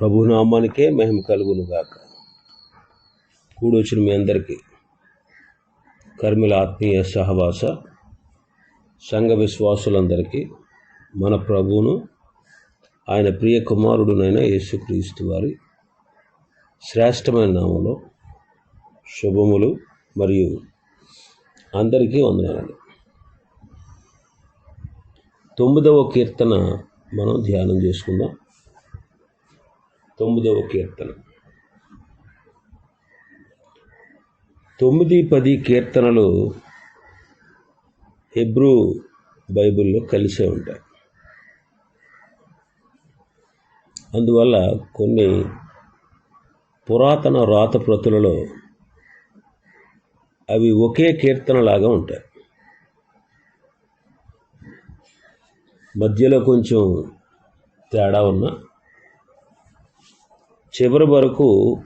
ప్రభునామానికే మహిమ కలుగును గాక కూడొచ్చిన మీ అందరికీ కర్మిల ఆత్మీయ సహవాస సంఘ విశ్వాసులందరికీ మన ప్రభువును ఆయన ప్రియ కుమారుడునైన యేసుక్రీస్తు వారి శ్రేష్టమైన నామంలో శుభములు మరియు అందరికీ వందనాలు. తొమ్మిదవ కీర్తన మనం ధ్యానం చేసుకుందాం. తొమ్మిదవ కీర్తన. తొమ్మిది పది కీర్తనలు హెబ్రూ బైబిల్లో కలిసే ఉంటాయి. అందువల్ల కొన్ని పురాతన రాతప్రతులలో అవి ఒకే కీర్తనలాగా ఉంటాయి. మధ్యలో కొంచెం తేడా ఉన్న చివరి వరకు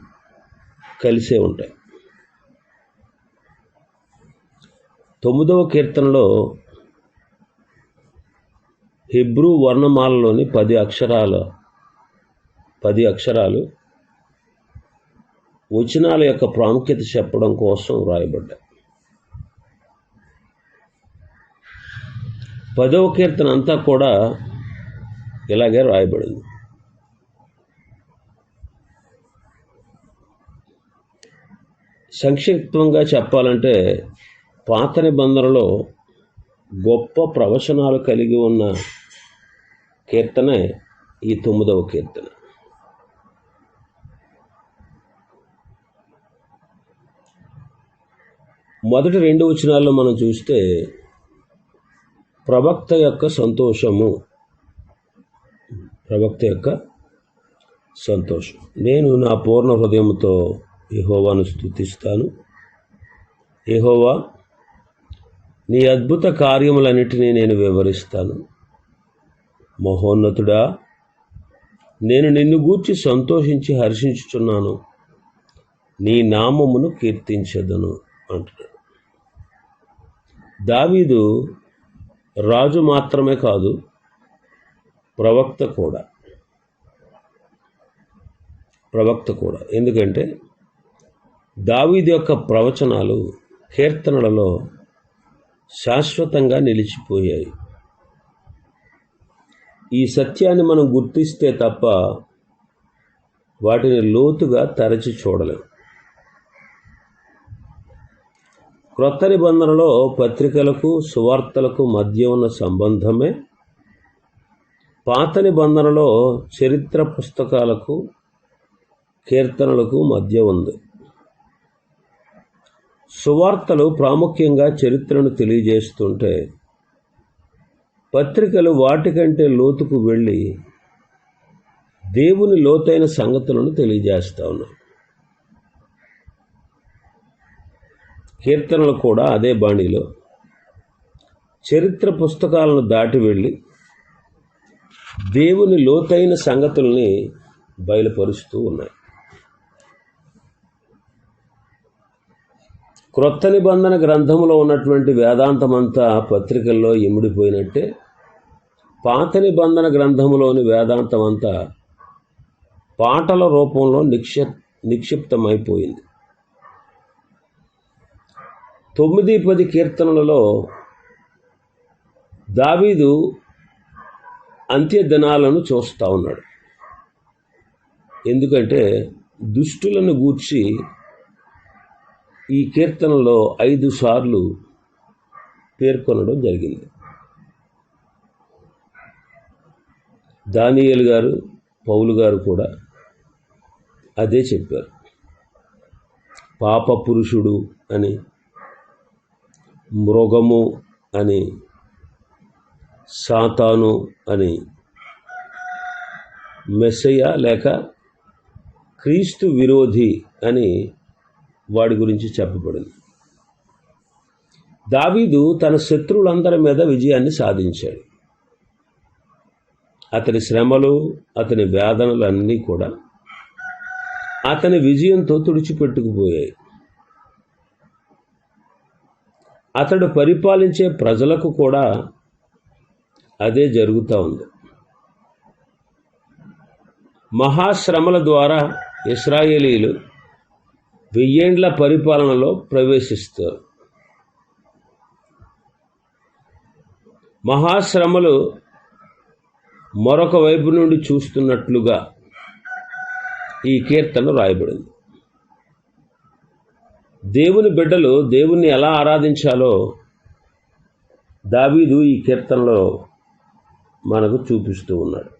కలిసే ఉంటాయి. తొమ్మిదవ కీర్తనలో హిబ్రూ వర్ణమాలలోని పది అక్షరాల పది అక్షరాలు వచనాల యొక్క ప్రాముఖ్యత చెప్పడం కోసం వ్రాయబడ్డాయి. పదవ కీర్తన అంతా కూడా ఇలాగే రాయబడింది సంక్షిప్తంగా చెప్పాలంటే పాత నిబంధనలో గొప్ప ప్రవచనాలు కలిగి ఉన్న కీర్తనే ఈ తొమ్మిదవ కీర్తన. మొదటి రెండు వచనాల్లో మనం చూస్తే ప్రవక్త యొక్క సంతోషము. ప్రవక్త యొక్క సంతోషం. నేను నా పూర్ణ హృదయంతో యహోవాను స్థుతిస్తాను యహోవా నీ అద్భుత కార్యములన్నిటినీ నేను వివరిస్తాను. మహోన్నతుడా నేను నిన్ను గూర్చి సంతోషించి హర్షించుచున్నాను. నీ నామమును కీర్తించదను అంటున్నాడు. దావీదు రాజు మాత్రమే కాదు ప్రవక్త కూడా. ప్రవక్త కూడా. ఎందుకంటే దావీది యొక్క ప్రవచనాలు కీర్తనలలో శాశ్వతంగా నిలిచిపోయాయి. ఈ సత్యాన్ని మనం గుర్తిస్తే తప్ప వాటిని లోతుగా తరచి చూడలేం. క్రొత్త నిబంధనలో పత్రికలకు సువార్తలకు మధ్య ఉన్న సంబంధమే. పాత నిబంధనలో చరిత్ర పుస్తకాలకు కీర్తనలకు మధ్య ఉంది. సువార్తలు ప్రాముఖ్యంగా చరిత్రను తెలియజేస్తుంటే పత్రికలు వాటికంటే లోతుకు వెళ్ళి దేవుని లోతైన సంగతులను తెలియజేస్తా ఉన్నాయి కీర్తనలు కూడా అదే బాణీలో. చరిత్ర పుస్తకాలను దాటి వెళ్ళి దేవుని లోతైన సంగతుల్ని బయలుపరుస్తూ ఉన్నాయి. క్రొత్త నిబంధన గ్రంథంలో ఉన్నటువంటి వేదాంతమంతా పత్రికల్లో ఇమిడిపోయినట్టే పాత నిబంధన గ్రంథంలోని వేదాంతం అంతా పాటల రూపంలో నిక్ష నిక్షిప్తమైపోయింది. తొమ్మిది పది కీర్తనలలో దావీదు అంత్య దినాలను చూస్తూ ఉన్నాడు. ఎందుకంటే దుష్టులను గూర్చి ఈ కీర్తనలో ఐదు సార్లు పేర్కొనడం జరిగింది. దానియల్ గారు పౌలు గారు కూడా అదే చెప్పారు. పాప పురుషుడు అని మృగము అని సాతాను అని మెస్సయ్య లేక క్రీస్తు విరోధి అని వాడి గురించి చెప్పబడింది. దావీదు తన శత్రువులందరి మీద విజయాన్ని సాధించాడు. అతని శ్రమలు అతని వేదనలు అన్నీ కూడా అతని విజయంతో తుడిచిపెట్టుకుపోయాయి. అతడు పరిపాలించే ప్రజలకు కూడా అదే జరుగుతూ ఉంది. మహాశ్రమల ద్వారా ఇస్రాయేలీలు వెయ్యేండ్ల పరిపాలనలో ప్రవేశిస్తారు. మహాశ్రమలు మరొక వైపు నుండి చూస్తున్నట్లుగా ఈ కీర్తన రాయబడింది. దేవుని బిడ్డలు దేవుణ్ణి ఎలా ఆరాధించాలో దావీదు ఈ కీర్తనలో మనకు చూపిస్తూ ఉన్నాడు.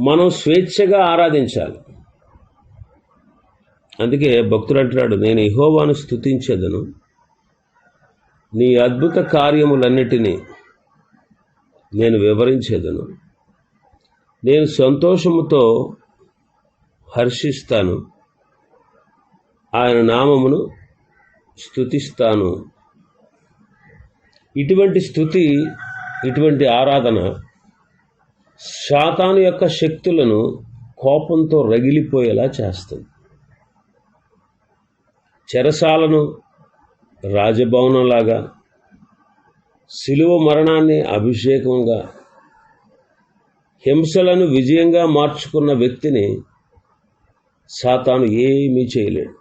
మనం స్వేచ్ఛగా ఆరాధించాలి. అందుకే భక్తుడు అంటున్నాడు నేను ఇహోవాను స్థుతించేదను నీ అద్భుత కార్యములన్నిటినీ నేను వివరించేదను. నేను సంతోషముతో హర్షిస్తాను. ఆయన నామమును స్థుతిస్తాను ఇటువంటి స్థుతి ఇటువంటి ఆరాధన శాతాను యొక్క శక్తులను కోపంతో రగిలిపోయేలా చేస్తుంది. చెరసాలను రాజభవనంలాగా శిలువ మరణాన్ని అభిషేకంగా హింసలను విజయంగా మార్చుకున్న వ్యక్తిని సాతాను ఏమీ చేయలేడు.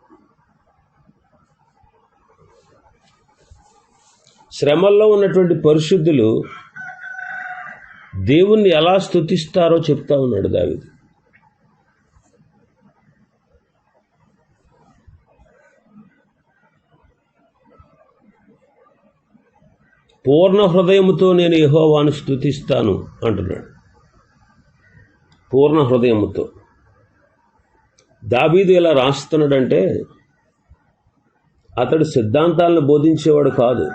శ్రమల్లో ఉన్నటువంటి పరిశుద్ధులు దేవుణ్ణి ఎలా స్థుతిస్తారో చెప్తా ఉన్నాడు దావిది. పూర్ణ హృదయముతో నేను యహోవాను స్థుతిస్తాను అంటున్నాడు. పూర్ణ హృదయముతో. దాబీదు ఎలా రాస్తున్నాడంటే అతడు సిద్ధాంతాలను బోధించేవాడు కాదు.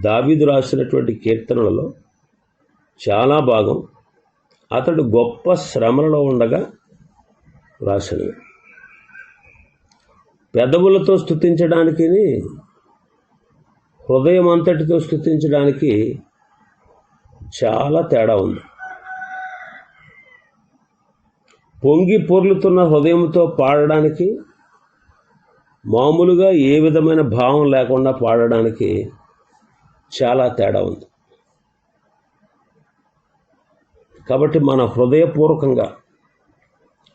దాబీదు రాసినటువంటి కీర్తనలలో చాలా భాగం అతడు గొప్ప శ్రమలలో ఉండగా రాసినవి పెదవులతో స్థుతించడానికి హృదయం అంతటితో స్థుతించడానికి చాలా తేడా ఉంది. పొంగి పొర్లుతున్న హృదయంతో పాడడానికి మామూలుగా ఏ విధమైన భావం లేకుండా పాడడానికి చాలా తేడా ఉంది. కాబట్టి మన హృదయపూర్వకంగా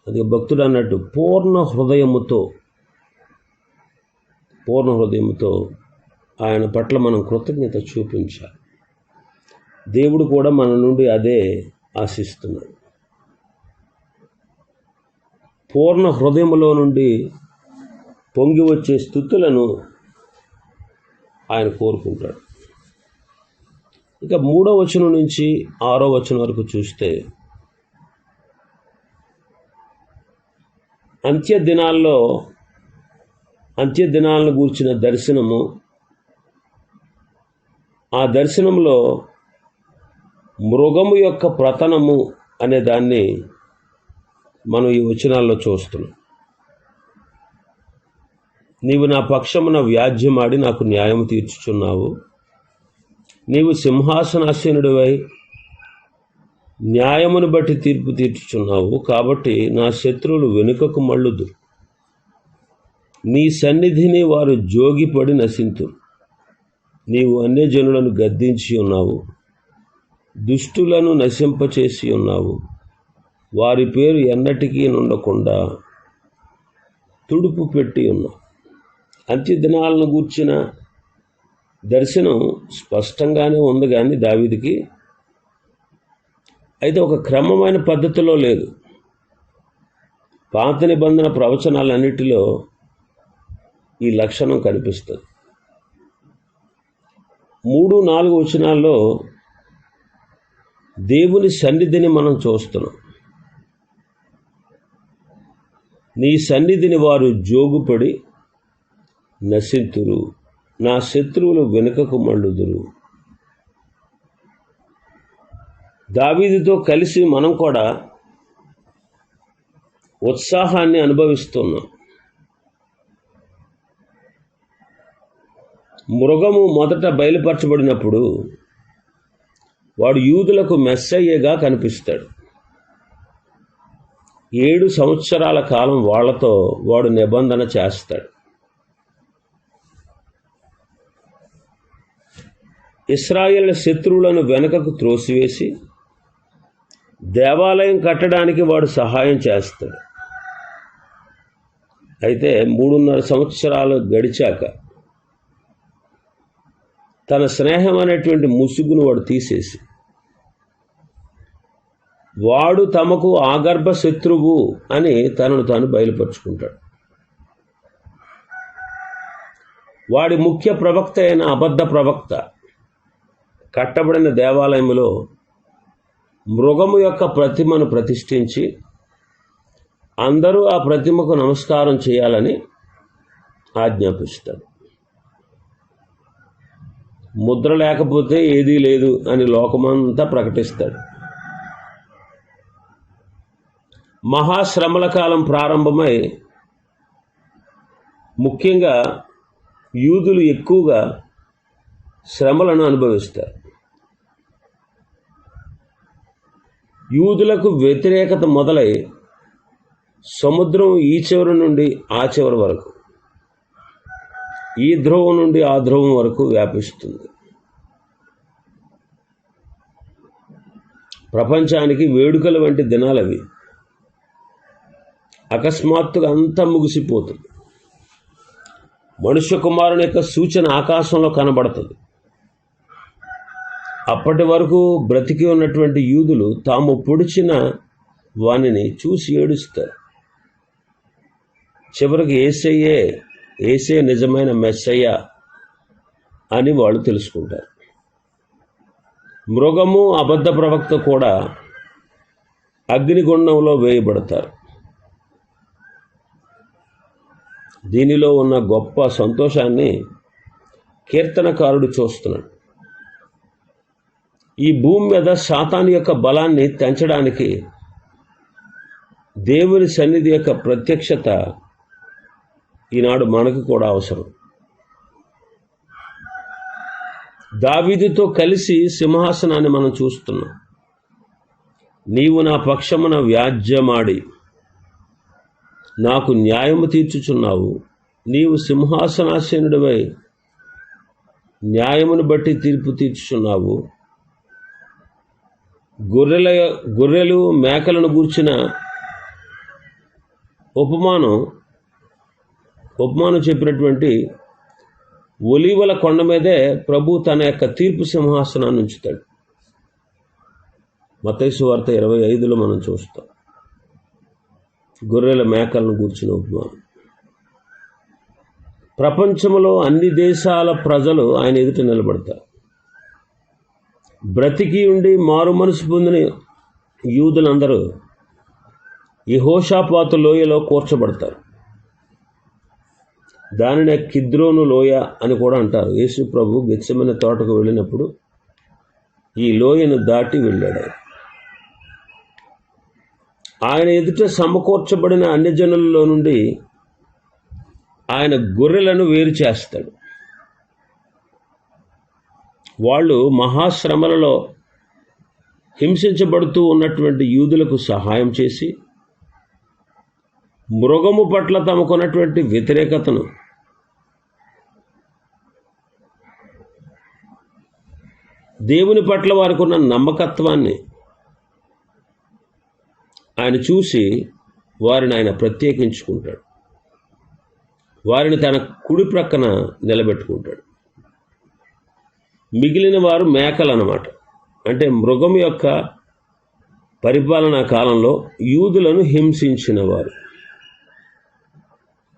అది భక్తుడు అన్నట్టు పూర్ణ హృదయముతో పూర్ణ హృదయముతో ఆయన పట్ల మనం కృతజ్ఞత చూపించాలి. దేవుడు కూడా మన నుండి అదే ఆశిస్తున్నాడు. పూర్ణ హృదయములో నుండి పొంగి వచ్చే స్థుతులను ఆయన కోరుకుంటాడు. ఇక మూడో వచనం నుంచి ఆరో వచనం వరకు చూస్తే అంత్య దినాల్లో అంత్య దినాలను గూర్చిన దర్శనము ఆ దర్శనంలో మృగము యొక్క ప్రతనము అనే దాన్ని మనం ఈ వచనాల్లో చూస్తున్నాం. నీవు నా పక్షమున వ్యాజ్యమాడి నాకు న్యాయం తీర్చుచున్నావు. నీవు సింహాసనాసీనుడివై న్యాయమును బట్టి తీర్పు తీర్చుచున్నావు కాబట్టి నా శత్రువులు వెనుకకు మళ్ళుదు నీ సన్నిధిని వారు జోగిపడి నశింతు నీవు అన్యజనులను గద్దించి ఉన్నావు. దుష్టులను నశింపచేసి ఉన్నావు. వారి పేరు ఎన్నటికీ నుండకుండా తుడుపు పెట్టి ఉన్నావు. అంత్య దినాలను గూర్చిన దర్శనం స్పష్టంగానే ఉంది కానీ దావీదికి. అయితే ఒక క్రమమైన పద్ధతిలో లేదు. పాత నిబంధన ప్రవచనాలన్నిటిలో ఈ లక్షణం కనిపిస్తుంది. మూడు నాలుగు వచనాల్లో దేవుని సన్నిధిని మనం చూస్తున్నాం. నీ సన్నిధిని వారు జోగుపడి నశింతురు. నా శత్రువులు వెనుకకు మళ్ళుదురు. దావీదితో కలిసి మనం కూడా ఉత్సాహాన్ని అనుభవిస్తున్నాం. మృగము మొదట బయలుపరచబడినప్పుడు వాడు యూదులకు మెస్సయ్యగా కనిపిస్తాడు. ఏడు సంవత్సరాల కాలం వాళ్ళతో వాడు నిబంధన చేస్తాడు. ఇస్రాయేల్ శత్రువులను వెనుకకు త్రోసివేసి దేవాలయం కట్టడానికి వాడు సహాయం చేస్తాడు. అయితే మూడున్నర సంవత్సరాలు గడిచాక తన స్నేహం అనేటువంటి ముసుగును వాడు తీసేసి వాడు తమకు ఆగర్భ శత్రువు అని తనను తాను బయలుపరుచుకుంటాడు. వాడి ముఖ్య ప్రవక్త అయిన అబద్ధ ప్రవక్త కట్టబడిన దేవాలయంలో మృగము యొక్క ప్రతిమను ప్రతిష్ఠించి అందరూ ఆ ప్రతిమకు నమస్కారం చేయాలని ఆజ్ఞాపిస్తాడు ముద్ర లేకపోతే ఏదీ లేదు అని లోకమంతా ప్రకటిస్తాడు మహాశ్రమల కాలం ప్రారంభమై ముఖ్యంగా యూదులు ఎక్కువగా శ్రమలను అనుభవిస్తారు. యూదులకు వ్యతిరేకత మొదలై సముద్రం ఈ చివరి నుండి ఆ చివరి వరకు ఈ ధ్రువం నుండి ఆ ధ్రువం వరకు వ్యాపిస్తుంది. ప్రపంచానికి వేడుకల వంటి దినాలవి. అకస్మాత్తుగా అంతా ముగిసిపోతుంది. మనుష్య కుమారుని యొక్క సూచన ఆకాశంలో కనబడుతుంది. అప్పటి వరకు బ్రతికి ఉన్నటువంటి యూదులు తాము పొడిచిన వానిని చూసి ఏడుస్తారు. చివరికి ఏసయ్యే ఏసే నిజమైన మెస్సయ్య అని వాళ్ళు తెలుసుకుంటారు. మృగము అబద్ధ ప్రవక్త కూడా అగ్నిగుండంలో వేయబడతారు. దీనిలో ఉన్న గొప్ప సంతోషాన్ని కీర్తనకారుడు చూస్తున్నాడు. ఈ భూమి మీద సాతాను యొక్క బలాన్ని తెంచడానికి దేవుని సన్నిధి యొక్క ప్రత్యక్షత ఈనాడు మనకు కూడా అవసరం. దావీదుతో కలిసి సింహాసనాన్ని మనం చూస్తున్నాం. నీవు నా పక్షమున వ్యాజ్యమాడి నాకు న్యాయము తీర్చుచున్నావు. నీవు సింహాసనాసీనుడివై న్యాయమును బట్టి తీర్పు తీర్చుచున్నావు. గొర్రెల గొర్రెలు మేకలను గూర్చిన ఉపమానం ఉపమానం చెప్పినటువంటి ఒలీవల కొండ మీదే ప్రభు తన యొక్క తీర్పు సింహాసనాన్ని ఉంచుతాడు. మతైసు వార్త ఇరవై ఐదులో మనం చూస్తాం. గొర్రెల మేకలను కూర్చున్న ఉపమానం. ప్రపంచంలో అన్ని దేశాల ప్రజలు ఆయన ఎదుట నిలబడతారు. బ్రతికి ఉండి మారు మనసు పొందిన యూదులందరూ ఈ లోయలో కూర్చబడతారు. దానినే కిద్రోను లోయ అని కూడా అంటారు. యేసు ప్రభు గెచ్చమైన తోటకు వెళ్ళినప్పుడు ఈ లోయను దాటి వెళ్ళాడు ఆయన. ఆయన ఎదుట సమకూర్చబడిన అన్ని జనులలో నుండి ఆయన గొర్రెలను వేరు చేస్తాడు. వాళ్ళు మహాశ్రమలలో హింసించబడుతూ ఉన్నటువంటి యూదులకు సహాయం చేసి మృగము పట్ల తమకున్నటువంటి వ్యతిరేకతను దేవుని పట్ల వారికి ఉన్న నమ్మకత్వాన్ని ఆయన చూసి వారిని ఆయన ప్రత్యేకించుకుంటాడు. వారిని తన కుడి ప్రక్కన నిలబెట్టుకుంటాడు. మిగిలిన వారు మేకలు అన్నమాట అంటే మృగం యొక్క పరిపాలనా కాలంలో యూదులను హింసించినవారు.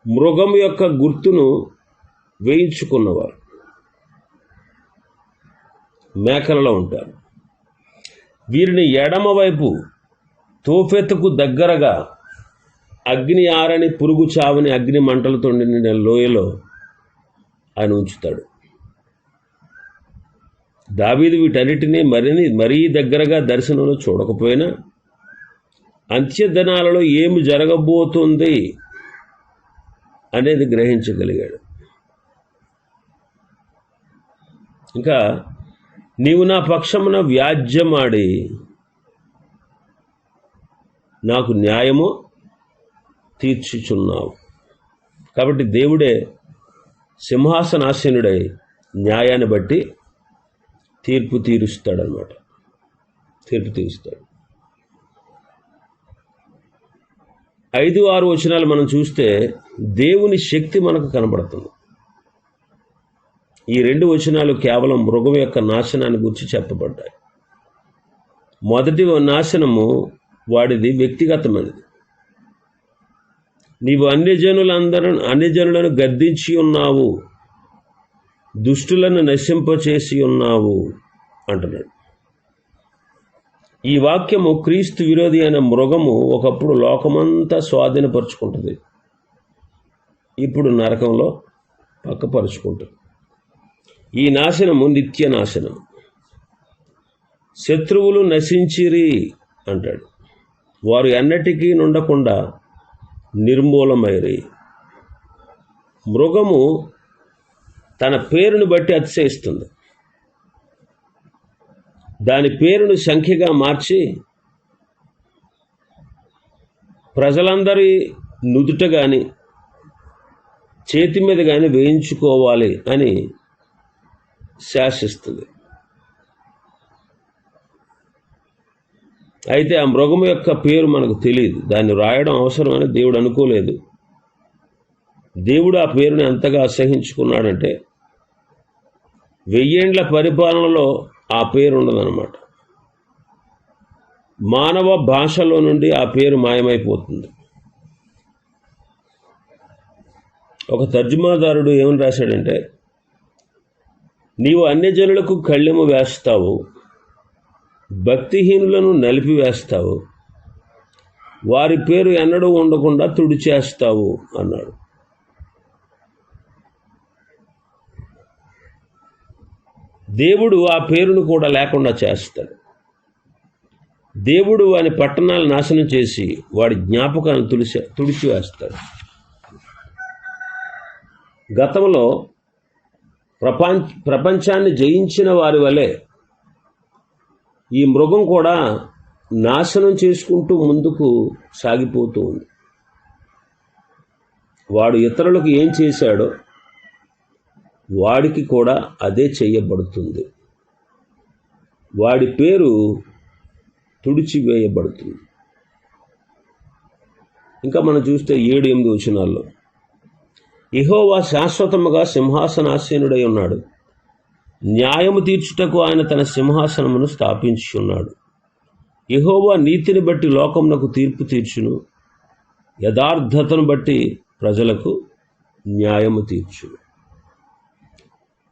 మృగం యొక్క గుర్తును వేయించుకున్నవారు. మేకలలో ఉంటారు. వీరిని ఎడమవైపు తోఫెత్తుకు దగ్గరగా అగ్ని ఆరని పురుగు చావని అగ్ని మంటలతో నిండిన లోయలో ఆయన ఉంచుతాడు. దావీదు వీటన్నిటినీ మరిని మరీ దగ్గరగా దర్శనంలో చూడకపోయినా అంత్యదినాలలో ఏమి జరగబోతుంది అనేది గ్రహించగలిగాడు. ఇంకా నీవు నా పక్షమున వ్యాజ్యమాడి నాకు న్యాయము తీర్చుచున్నావు. కాబట్టి దేవుడే సింహాసనాసీనుడై న్యాయాన్ని బట్టి తీర్పు తీరుస్తాడనమాట. తీర్పు తీరుస్తాడు. ఐదు ఆరు వచనాలు మనం చూస్తే దేవుని శక్తి మనకు కనబడుతుంది. ఈ రెండు వచనాలు కేవలం మృగం యొక్క నాశనాన్ని గురించి చెప్పబడ్డాయి. మొదటి నాశనము వాడిది వ్యక్తిగతమైనది. నీవు అన్యజనులందరూ అన్యజనులను గద్దించి ఉన్నావు. దుష్టులను నశింపచేసి ఉన్నావు అంటున్నాడు. ఈ వాక్యము క్రీస్తు విరోధి అయిన మృగము ఒకప్పుడు లోకమంతా స్వాధీనపరుచుకుంటుంది. ఇప్పుడు నరకంలో పక్కపరుచుకుంటుంది. ఈ నాశనము నిత్య నాశనం శత్రువులు నశించిరి అంటాడు. వారు ఎన్నటికీ నుండకుండా నిర్మూలమైరి. మృగము తన పేరును బట్టి అతిశయిస్తుంది. దాని పేరును సంఖ్యగా మార్చి ప్రజలందరి నుదుట కానీ చేతి మీద కానీ వేయించుకోవాలి అని శాసిస్తుంది. అయితే ఆ మృగం యొక్క పేరు మనకు తెలియదు. దాన్ని రాయడం అవసరమని దేవుడు అనుకోలేదు. దేవుడు ఆ పేరుని ఎంతగా అసహించుకున్నాడంటే వెయ్యేండ్ల పరిపాలనలో ఆ పేరు ఉండదన్నమాట మానవ భాషలో నుండి ఆ పేరు మాయమైపోతుంది. ఒక తర్జుమాదారుడు ఏమని రాశాడంటే నీవు అన్యజనులకు కళ్ళెము వేస్తావు భక్తిహీనులను నలిపివేస్తావు వారి పేరు ఎన్నడూ ఉండకుండా తుడిచేస్తావు అన్నాడు. దేవుడు ఆ పేరును కూడా లేకుండా చేస్తాడు. దేవుడు వాని పట్టణాలు నాశనం చేసి వాడి జ్ఞాపకాలను తుడిచి తుడిచివేస్తాడు. గతంలో ప్రపంచ ప్రపంచాన్ని జయించిన వారి వలె ఈ మృగం కూడా నాశనం చేసుకుంటూ ముందుకు సాగిపోతూ ఉంది. వాడు ఇతరులకు ఏం చేశాడో వాడికి కూడా అదే చేయబడుతుంది. వాడి పేరు తుడిచివేయబడుతుంది. ఇంకా మనం చూస్తే ఏడు ఎనిమిది వచనాల్లో ఇహోవా శాశ్వతముగా సింహాసనాసీనుడై ఉన్నాడు. న్యాయము తీర్చుటకు ఆయన తన సింహాసనమును స్థాపించి ఉన్నాడు ఇహోవా నీతిని బట్టి లోకమునకు తీర్పు తీర్చును. యథార్థతను బట్టి ప్రజలకు న్యాయము తీర్చును.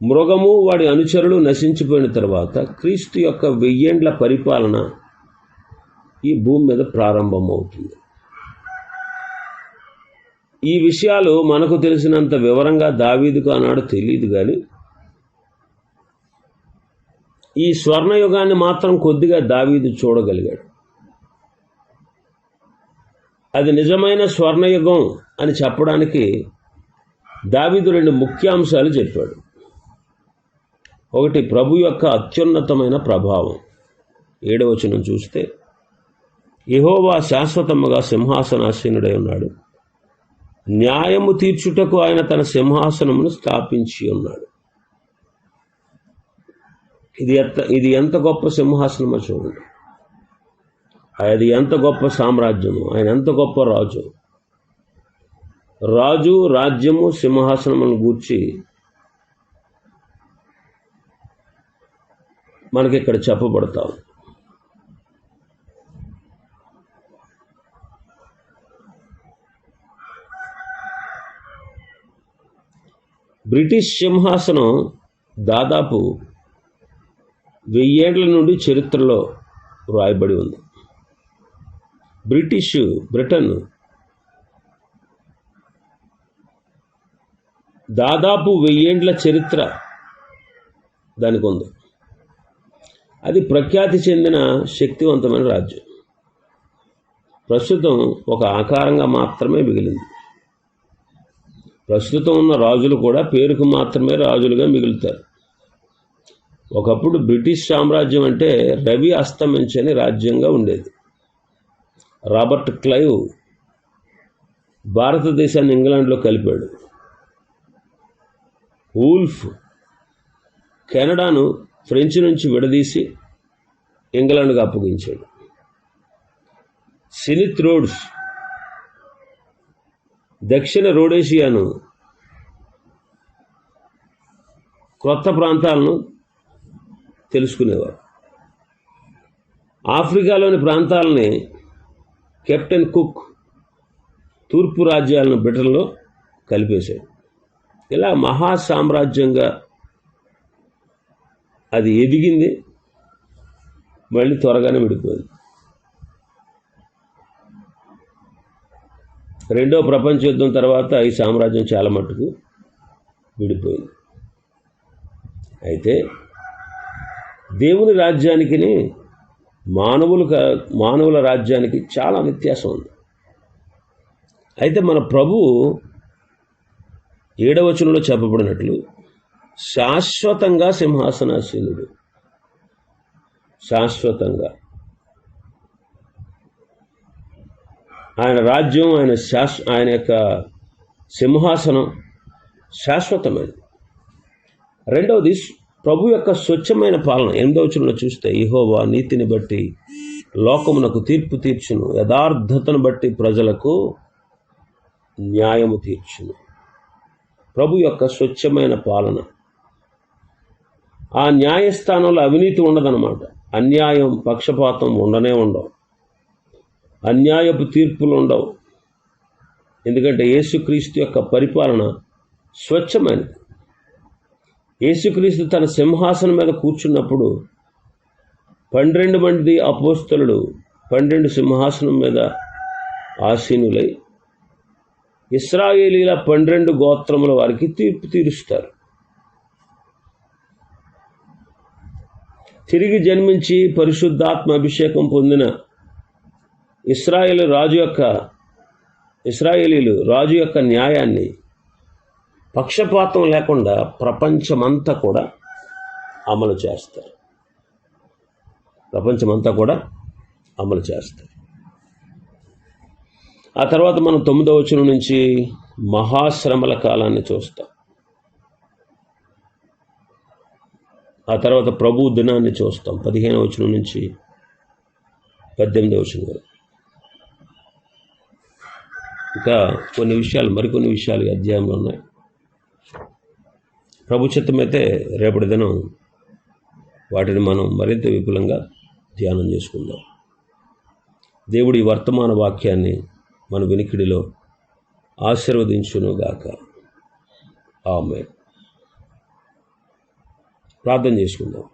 మృగము వాడి అనుచరులు నశించిపోయిన తర్వాత క్రీస్తు యొక్క వెయ్యేండ్ల పరిపాలన ఈ భూమి మీద ప్రారంభమవుతుంది. ఈ విషయాలు మనకు తెలిసినంత వివరంగా దావీదుకు ఆనాడు తెలియదు కానీ ఈ స్వర్ణయుగాన్ని మాత్రం కొద్దిగా దావీదు చూడగలిగాడు. అది నిజమైన స్వర్ణయుగం అని చెప్పడానికి దావీదు రెండు ముఖ్యాంశాలు చెప్పాడు. ఒకటి ప్రభు యొక్క అత్యున్నతమైన ప్రభావం. ఏడవచనం చూస్తే యహోవా శాశ్వతముగా సింహాసనాసీనుడై ఉన్నాడు. న్యాయము తీర్చుటకు ఆయన తన సింహాసనమును స్థాపించి ఉన్నాడు. ఇది ఎంత ఇది ఎంత గొప్ప సింహాసనమో చూడండి. అది ఎంత గొప్ప సామ్రాజ్యము ఆయన ఎంత గొప్ప రాజు. రాజు రాజ్యము సింహాసనమును గూర్చి మనకి ఇక్కడ చెప్పబడతాం. బ్రిటిష్ సింహాసనం దాదాపు వెయ్యేళ్ళ నుండి చరిత్రలో వ్రాయబడి ఉంది. బ్రిటిష్ బ్రిటన్ దాదాపు వెయ్యేండ్ల చరిత్ర దానికి ఉంది అది ప్రఖ్యాతి చెందిన శక్తివంతమైన రాజ్యం. ప్రస్తుతం ఒక ఆకారంగా మాత్రమే మిగిలింది. ప్రస్తుతం ఉన్న రాజులు కూడా పేరుకు మాత్రమే రాజులుగా మిగులుతారు. ఒకప్పుడు బ్రిటిష్ సామ్రాజ్యం అంటే రవి అస్తమించని రాజ్యంగా ఉండేది. రాబర్ట్ క్లైవ్ భారతదేశాన్ని ఇంగ్లాండ్లో కలిపాడు. వూల్ఫ్ కెనడాను ఫ్రెంచ్ నుంచి విడదీసి ఇంగ్లాండ్కు అప్పగించాడు. సినిత్ రోడ్స్ దక్షిణ రోడేషియాను క్రొత్త ప్రాంతాలను తెలుసుకునేవారు. ఆఫ్రికాలోని ప్రాంతాలని కెప్టెన్ కుక్ తూర్పు రాజ్యాలను బ్రిటన్లో కలిపేశాడు. ఇలా మహా సామ్రాజ్యంగా అది ఎదిగింది మళ్ళీ త్వరగానే విడిపోయింది. రెండో ప్రపంచ యుద్ధం తర్వాత ఈ సామ్రాజ్యం చాలా మట్టుకు విడిపోయింది. అయితే దేవుని రాజ్యానికి మానవులు మానవుల రాజ్యానికి చాలా వ్యత్యాసం ఉంది. అయితే మన ప్రభు ఏడవచనంలో చెప్పబడినట్లు శాశ్వతంగా సింహాసనాసీనుడు శాశ్వతంగా. ఆయన రాజ్యం ఆయన శాశ్వ ఆయన యొక్క సింహాసనం శాశ్వతమైనది. రెండవది ప్రభు యొక్క స్వచ్ఛమైన పాలన. ఎనిమిదవచనంలో చూస్తే ఇహోవా నీతిని బట్టి లోకమునకు తీర్పు తీర్చును. యథార్థతను బట్టి ప్రజలకు న్యాయము తీర్చును. ప్రభు యొక్క స్వచ్ఛమైన పాలన. ఆ న్యాయస్థానంలో అవినీతి ఉండదన్నమాట. అన్యాయం పక్షపాతం ఉండనే ఉండవు. అన్యాయపు తీర్పులు ఉండవు. ఎందుకంటే యేసుక్రీస్తు యొక్క పరిపాలన స్వచ్ఛమైనది. యేసుక్రీస్తు తన సింహాసనం మీద కూర్చున్నప్పుడు పన్నెండు మంది అపోస్తలుడు పన్నెండు సింహాసనం మీద ఆసీనులై ఇస్రాయేలీల పన్నెండు గోత్రముల వారికి తీర్పు తీరుస్తారు. తిరిగి జన్మించి పరిశుద్ధాత్మ అభిషేకం పొందిన ఇస్రాయేల్ రాజు యొక్క ఇస్రాయేలీలు రాజు యొక్క న్యాయాన్ని పక్షపాతం లేకుండా ప్రపంచమంతా కూడా అమలు చేస్తారు. ప్రపంచమంతా కూడా అమలు చేస్తారు. ఆ తర్వాత మనం తొమ్మిదవ వచనం నుంచి మహాశ్రమల కాలాన్ని చూస్తాం. ఆ తర్వాత ప్రభు దినాన్ని చూస్తాం. పదిహేను వచనం నుంచి పద్దెనిమిది వచనం వరకు. ఇంకా కొన్ని విషయాలు మరికొన్ని విషయాలు అధ్యాయంలో ఉన్నాయి. ప్రభు చిత్తమైతే రేపటి దినం వాటిని మనం మరింత విపులంగా ధ్యానం చేసుకుందాం. దేవుడి వర్తమాన వాక్యాన్ని మన వినికిడిలో ఆశీర్వదించునుగాక. ఆమె ప్రార్థన చేసుకుందాం.